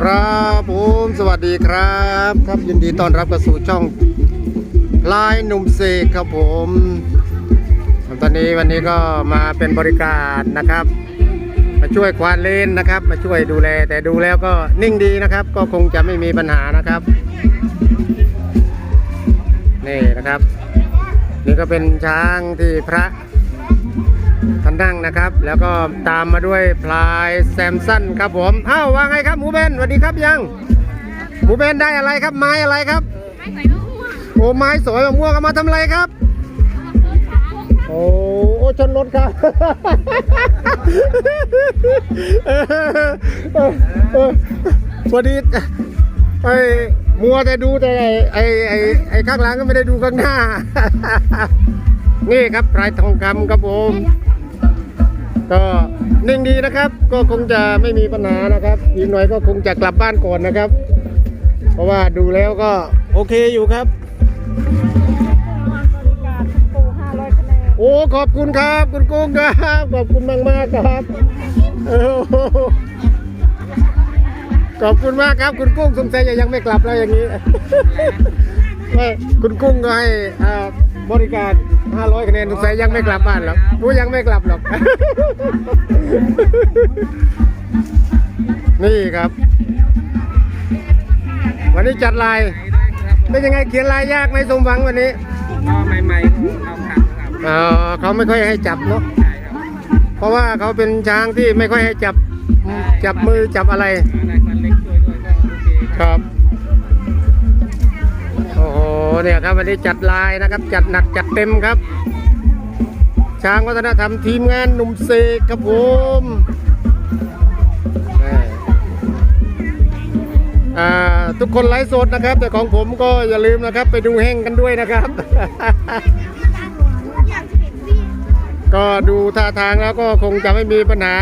ครับผมสวัสดีครับ ครับยินดีต้อนรับเข้าสู่ช่องลายหนุ่มเสกครับผมตอนนี้วันนี้ก็มาเป็นบริการนะครับ มาช่วยควานเลนนะครับ มาช่วยดูแล แต่ดูแล้วก็นิ่งดีนะครับ ก็คงจะไม่มีปัญหานะครับนี่นะครับ นี่ก็เป็นช้างที่พระ ท่านนั่งนะครับ แล้วก็ตามมาด้วยพลายแซมสันครับผมอ้าวว่าไงครับหมูเบนสวัสดีครับยังหมูเบนได้อะไรครับ ไม้อะไรครับโอ้ไม้สวยมะม่วงเอามาทำอะไรครับ โอ้โอ้ชนรถครับเออเออเออพอดีไอ้มัวแต่ดูแต่ไอ้ไอ้ไอ้ไอ้ข้างหลังก็ไม่ได้ดูข้างหน้า นี่ครับพลายทองคำครับผม ก็นิ่งดีนะครับ ก็คงจะไม่มีปัญหานะครับอีกหน่อยก็คงจะกลับบ้านก่อนนะครับ เพราะว่าดูแล้วก็โอเคอยู่ครับ โอ้ขอบคุณครับ คุณกุ้งครับขอบคุณมากมากๆครับโอ้โหขอบคุณมากครับ คุณกุ้งสงสัยจะยังไม่กลับแล้วอย่างนี้ไม่คุณกุ้งก็ให้อ่าบริการ 500คะแนนสงสัยยังไม่กลับบ้านหรอกรู้ยังไม่กลับหรอก นี่ครับ วันนี้จัดลายเป็นยังไงเขียนลายยากไหมสมหวังวันนี้ก็ใหม่ๆก็เอาขับครับเอ่อเขาไม่ค่อยให้จับเนาะใช่ครับเพราะว่าเขาเป็นช้างที่ไม่ค่อยให้จับจับมือจับอะไรได้คันเล็กช่วยด้วยก็โอเคครับโอ้โห เนี่ยครับวันนี้จัดลายนะครับ จัดหนักจัดเต็มครับ ช้างวัฒนธรรมทีมงานหนุ่มเสกครับผมแม่อ่าทุกคนไลฟ์สดนะครับ แต่ของผมก็อย่าลืมนะครับ ไปดูแห้งกันด้วยนะครับ ก็ดูท่าทางแล้วก็คงจะไม่มีปัญหา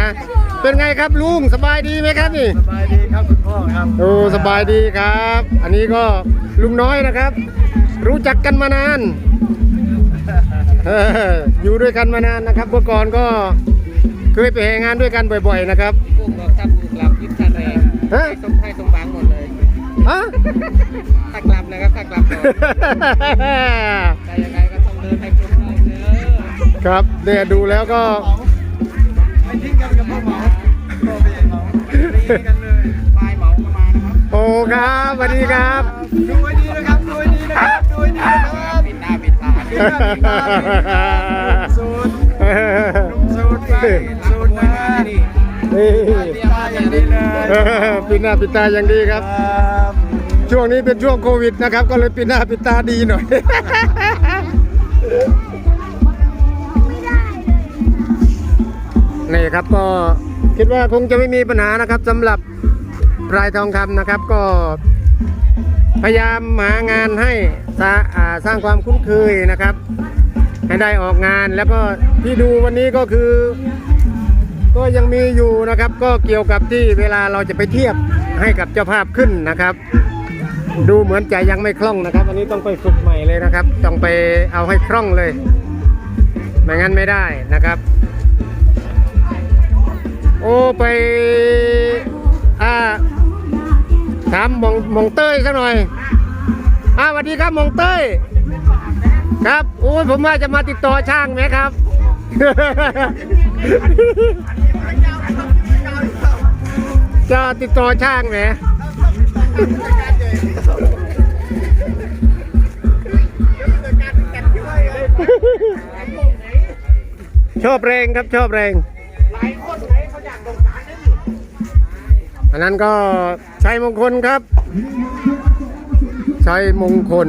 เป็นไงครับลุงสบายดีไหมครับนี่สบายดีครับคุณพ่อครับโอ้สบายดีครับ อันนี้ก็ลุงน้อยนะครับ รู้จักกันมานานเอออยู่ด้วยกันมานานนะครับเมื่อก่อนก็เคยไปแห่งานด้วยกันบ่อย ๆ นะครับกุ้งบอกถ้ากูกลับยึดคันแรงฮะให้สมให้สมหวังหมดเลยฮะถ้ากลับนะครับถ้ากลับก่อนแต่ยังไงก็ต้องเดินให้ครบรอบเด้อครับเนี่ยดูแล้วก็ไม่ทิ้งกันกับพ่อเหมาพ่อไม่ใช่เหมาไม่ทิ้งกันเลยปลายเหมาก็มานะครับโอ้ครับสวัสดีครับดูให้ ปิดตาปิดตาปิดตาปิดตาสูตรสูตรไปสูตรนะนี่มมาอย่างนี้เลยเออปิดหน้าปิดตาอย่างดีครับครับ ช่วงนี้เป็นช่วงโควิดนะครับ ก็เลยปิดหน้าปิดตาดีหน่อยนี่ครับก็คิดว่าคงจะไม่มีปัญหานะครับสำหรับพลายทองคำนะครับก็ พยายามหางานให้สร้าอ่าสร้างความคุ้นเคยนะครับ ให้ได้ออกงานแล้วก็ที่ดูวันนี้ก็คือ ก็ยังมีอยู่นะครับ ก็เกี่ยวกับที่เวลาเราจะไปเทียบให้กับเจ้าภาพขึ้นนะครับ ดูเหมือนจะยังไม่คล่องนะครับ อันนี้ต้องไปฝึกใหม่เลยนะครับ ต้องไปเอาให้คล่องเลยไม่งั้นไม่ได้นะครับ โอ้ไปามมองมองเต้ยสักหน่อยอาสวัสดีครับมองเต้ย ครับโอ้ยผมว่าจะมาติดต่อช่างไหมครับ จะติดต่อช่างไหมชอบแรงครับชอบแรง อันนั้นก็ชัยมงคลครับชัยมงคล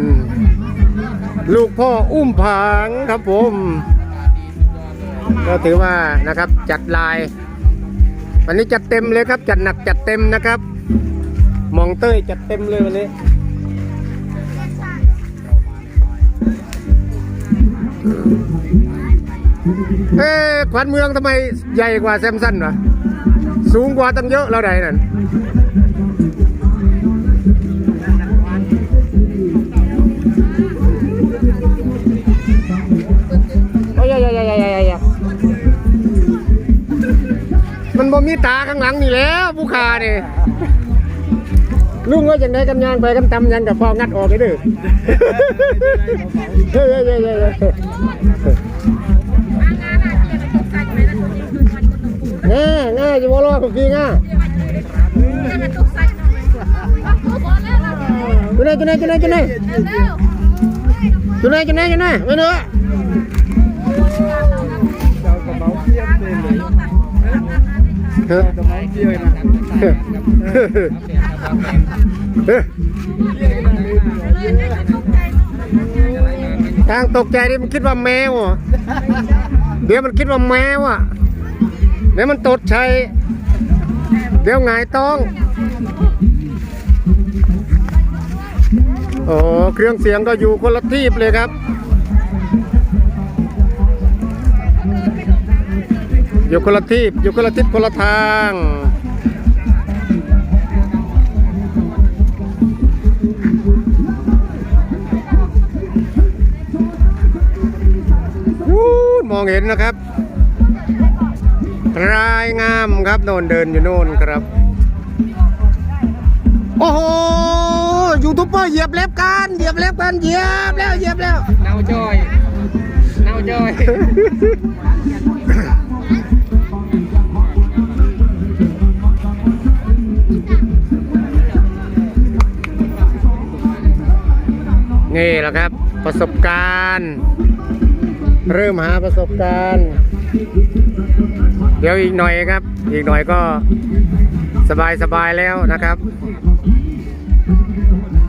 ลูกพ่ออุ้มผางครับผม ก็ถือว่านะครับจัดลาย วันนี้จัดเต็มเลยครับ จัดหนักจัดเต็มนะครับ มองเต้ยจัดเต็มเลยวันนี้เอ๊ะขวัญเมืองทำไมใหญ่กว่าแซมสันวะ สูงกว่าตั้งเยอะแล้วใดนั่นโอ้ยยยยยยยมันบ่มีตาข้างหลังนี่แล้วผู้ขานี่ลุงว่าจังไดกันยางไปกันตำยังกับพองัดออกเลยเด้อเฮ้ยเฮ้ยเฮ้ยเฮ้ยเฮ้ย จะบ่รอดกี่ง่าจุนไหนจุนไหนจุนไหนจุนไหนจุนไหนจุนไหนจุนไหนไม่เนื้อเจ้ากระเป๋าเพียบเลยเฮ้ยกระเป๋าเพียบนะเฮ้ยเฮ้ยทางตกใจดิมันคิดว่าแมวเดี๋ยวมันคิดว่าแมวอะ เดี๋ยวมันตดชัยเดี๋ยวหงต้อง โอ้เครื่องเสียงก็อยู่คนละทีบเลยครับ อยู่คนละทีบอยู่คนละทิศคนละทางวู้มองเห็นนะครับ รายงามครับโน่นเดินอยู่โน่นครับ โอ้โหยูทูบเบอร์เหยียบเล็บกันเหยียบเล็บกันเหยียบแล้วเหยียบแล้วเน่าจอยเน่าจอยนี่แหละครับ ประสบการณ์ เริ่มหาประสบการณ์ เดี๋ยวอีกหน่อยครับ อีกหน่อยก็สบายสบายแล้วนะครับ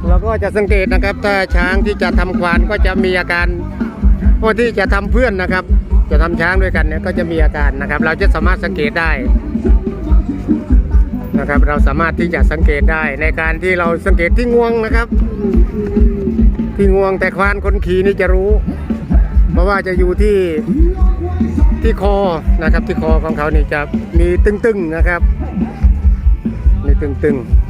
เราก็จะสังเกตนะครับ ถ้าช้างที่จะทำควานก็จะมีอาการพวกที่จะทำเพื่อนนะครับ จะทำช้างด้วยกันเนี่ยก็จะมีอาการนะครับ เราจะสามารถสังเกตได้นะครับ เราสามารถที่จะสังเกตได้ในการที่เราสังเกตที่งวงนะครับ ที่งวงแต่ควานคนขี่นี่จะรู้ เพราะว่าจะอยู่ที่ที่คอนะครับ ที่คอของเขานี่จะมีตึงๆนะครับ มีตึงๆ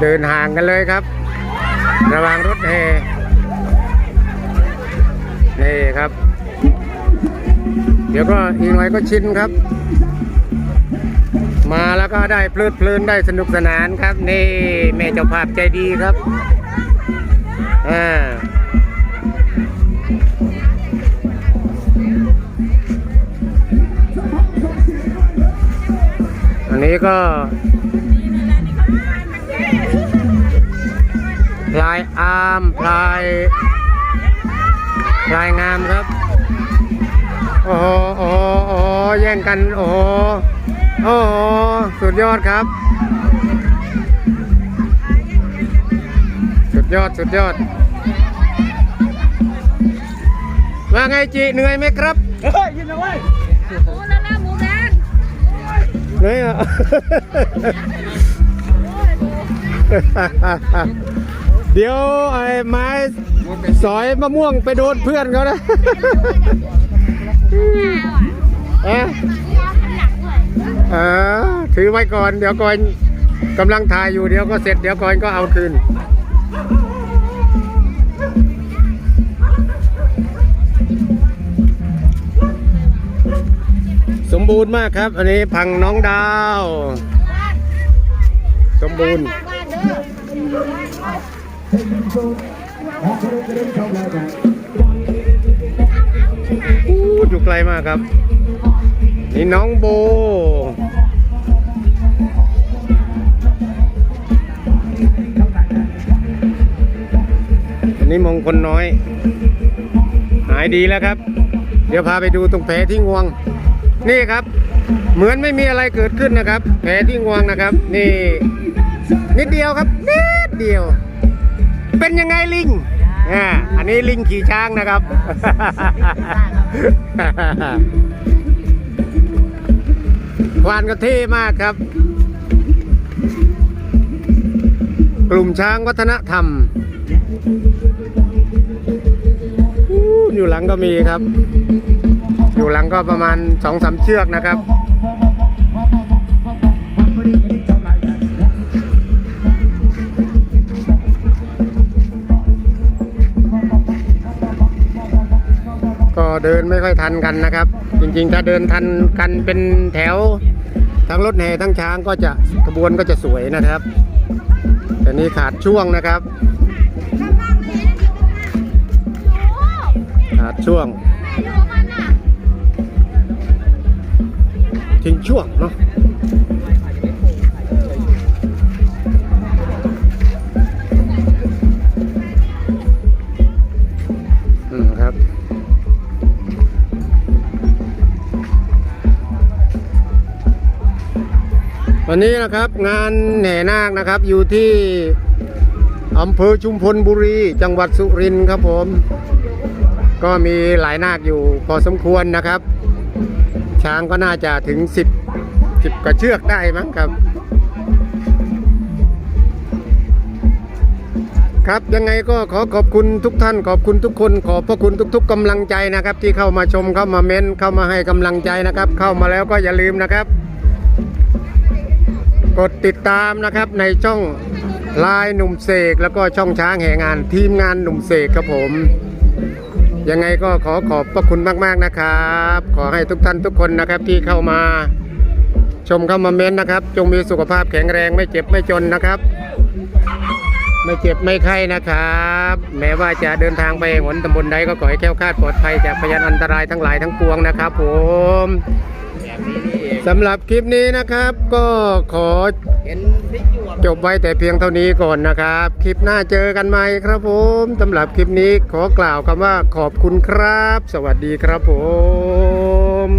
เดินห่างกันเลยครับ ระวังรถแห่นี่ครับ เดี๋ยวก็อีกหน่อยก็ชินครับ มาแล้วก็ได้เพลิดเพลินได้สนุกสนานครับ นี่แม่เจ้าภาพใจดีครับอ่าอันนี้ก็พลายอาร์มพลายพลายงามครับ อ้โหโอ้โหโอ้โหแย่งกัน โอ้โหโอ้โหสุดยอดครับ สุดยอด สุดยอด ว่าไงจีเหนื่อยไหมครับ เฮ้ยยินนะเว้ยเหนื่อยอะเดี๋ยวไอ้ไม้สอยมะม่วงไปโดนเพื่อนเขานะ อะเออถือไว้ก่อนเดี๋ยวก่อนกำลังถ่ายอยู่เดี๋ยวก็เสร็จเดี๋ยวก่อนก็เอาคืนสมบูรณ์มากครับ อันนี้พังน้องดาว สมบูรณ์ อยู่ไกลมากครับ นี่น้องโบ อันนี้มงคลน้อย หายดีแล้วครับ เดี๋ยวพาไปดูตรงแผลที่งวง นี่ครับ เหมือนไม่มีอะไรเกิดขึ้นนะครับ แผลที่งวงนะครับ นี่ นิดเดียวครับ นิดเดียว เป็นยังไงลิงอ่าอันนี้ลิงขี่ช้างนะครับ ควานก็เท่มากครับ กลุ่มช้างวัฒนธรรมอู้อยู่หลังก็มีครับ อยู่หลังก็ประมาณสองสามเชือกนะครับ เดินไม่ค่อยทันกันนะครับ จริงๆ ถ้าเดินทันกันเป็นแถว ทั้งรถแห่ทั้งช้างก็จะขบวนก็จะสวยนะครับ แต่นี้ขาดช่วงนะครับ ขาดช่วง ทิ้งช่วงเนาะ วันนี้นะครับงานแห่นาคนะครับอยู่ที่อำเภอชุมพลบุรี จังหวัดสุรินทร์ครับผม ก็มีหลายนาคอยู่พอสมควรนะครับ ช้างก็น่าจะถึง 10 10กว่าเชือกได้มั้งครับ ครับยังไงก็ขอขอบคุณทุกท่าน ขอบคุณทุกคน ขอบพระคุณทุก ๆกำลังใจนะครับ ที่เข้ามาชมเข้ามาเม้นเข้ามาให้กำลังใจนะครับ เข้ามาแล้วก็อย่าลืมนะครับ กดติดตามนะครับในช่องไลน์หนุ่มเสกแล้วก็ช่องช้างแห่งานทีมงานหนุ่มเสกครับผม ยังไงก็ขอขอบพระคุณมากๆนะครับ ขอให้ทุกท่านทุกคนนะครับที่เข้ามา ชมเข้ามาเม้นนะครับ จงมีสุขภาพแข็งแรงไม่เจ็บไม่จนนะครับ ไม่เจ็บไม่ไข้นะครับ แม้ว่าจะเดินทางไปหนตำบลใดก็ขอให้แคล้วคลาดปลอดภัยจากพยานอันตรายทั้งหลายทั้งปวงนะครับ ผม นี้นี่เองสำหรับคลิปนี้นะครับก็ขอเห็นพริกหยวกจบไว้แต่เพียงเท่านี้ก่อนนะครับ คลิปหน้าเจอกันใหม่ครับผมสำหรับคลิปนี้ขอกล่าวคำว่าขอบคุณครับ สวัสดีครับผม